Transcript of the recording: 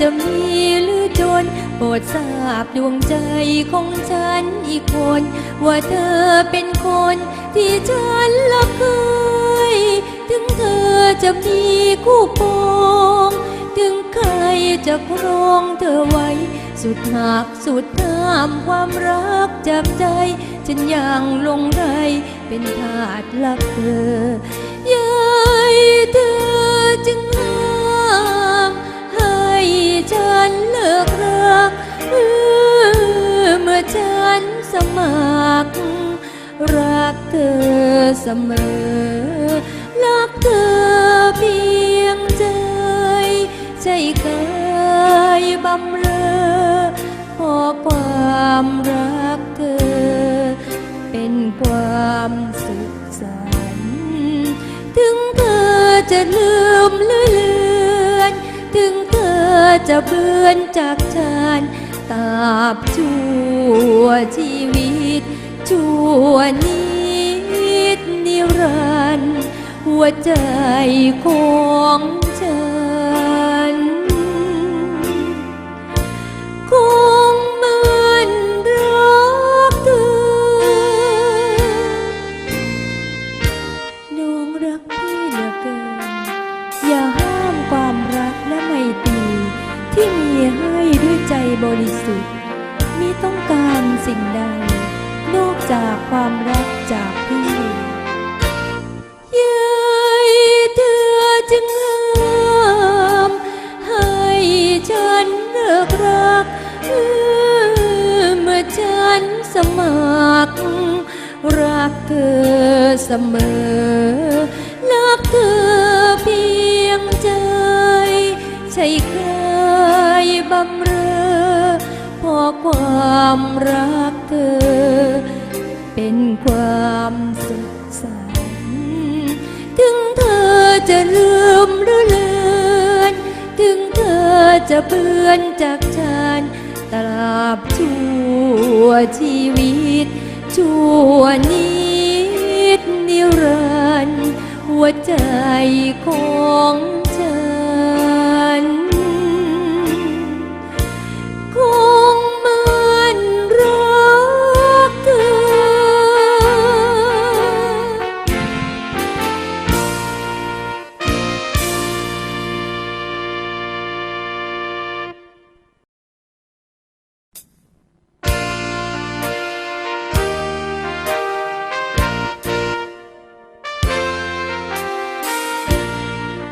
จะมีหรือจน โปรดทราบดวงใจของฉันอีกคน ว่าเธอเป็นคนที่ฉันละเคย ถึงเธอจะมีคู่ปองถึงใครจะครองเธอไว้ สุดหักสุดห้ามความรักจากใจ ฉันยังลงไหลเป็นทาสรักเธอ สมอ รักเธอเพียงใจ ใช่เคยบำเรอพอความรักเธอ เป็นความสุขสันต์ถึงเธอจะลืมหรือเลือนถึงเธอจะเบือนจากฉันตราบชั่วชีวิตชั่วนิด กันหัวใจของฉัน คงมันรักเธอน้องรักพี่เหลือเกิน อย่าห้ามความรักและไมตรีที่มีให้ด้วยใจบริสุทธิ์มิต้องการสิ่งใด นอกจากความรักจากพี่ มัครรักเธอเสมอ รักเธอเพียงใจ ใช่เคยบำเรอพอความรักเธอ เป็นความสุขสันถึงเธอจะลืมหรือเลือนถึงเธอจะเบือนจากฉันตราบชั่วชีวิต รันหัวใจขอ